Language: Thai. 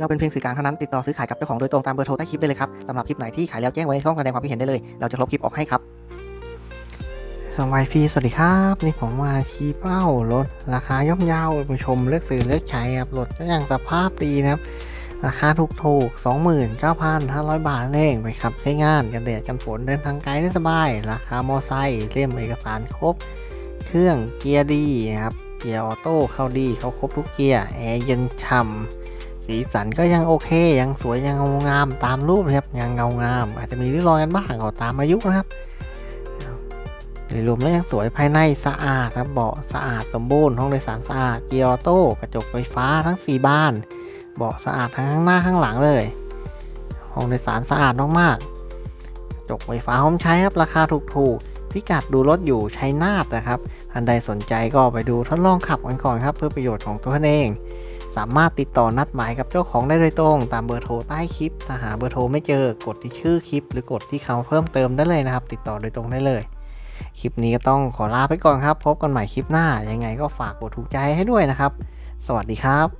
เราเป็นเพียงสื่อกลางเท่านั้นติดต่อซื้อขายกับเจ้าของโดยตรงตามเบอร์โทรใต้คลิปได้เลยครับสำหรับคลิปไหนที่ขายแล้วแจ้งไว้ในช่องแสดงความคิดเห็นได้เลย เราจะลบคลิปออกให้ครับสวัสดีสวัสดีครับ นี่ผมมาชี้เป้ารถราคาย่อมเยาวผู้ชมเลือกซื้อเลือกใช้ครับรถก็ยังสภาพดีนะครับราคาถูกถูก29,500 บาทนั่นเองไปขับใช้งานกันแดดกันฝนเดินทางไกลได้สบาย ราคามอไซค์เล่มเอกสารครบ เครื่องเกียร์ดีนะครับเกียร์ออโต้เข้าดีเข้าครบทุกเกียร์แอร์เย็นฉ่ำ สีสันก็ยังโอเค ยังสวยยังเงางามตามรูปนะครับยังเงางาม อาจจะมีริ้วรอยกันบ้างก็ตามอายุนะครับโดยรวมแล้วยังสวยภายในสะอาดครับเบาะสะอาดสมบูรณ์ห้องโดยสารสะอาดเกียร์ออโต้กระจกไฟฟ้าทั้ง 4 บานเบาะสะอาดทั้งข้างหน้าข้างหลังเลย ห้องโดยสารสะอาดมากๆกระจกไฟฟ้าพร้อมใช้ครับราคาถูกๆ พิกัดดูรถอยู่ชัยนาทนะครับท่านใดสนใจก็ไปดูทดลองขับกันก่อนครับ เพื่อประโยชน์ของตัวท่านเอง สามารถติดต่อนัดหมายกับเจ้าของได้โดยตรง ตามเบอร์โทรใต้คลิปถ้าหาเบอร์โทรไม่เจอกดที่ชื่อคลิป หรือกดที่คำเพิ่มเติมได้เลยนะครับ ติดต่อโดยตรงได้เลย คลิปนี้ก็ต้องขอลาไปก่อนครับ พบกันใหม่คลิปหน้ายังไงก็ฝากกดถูกใจให้ด้วยนะครับ สวัสดีครับ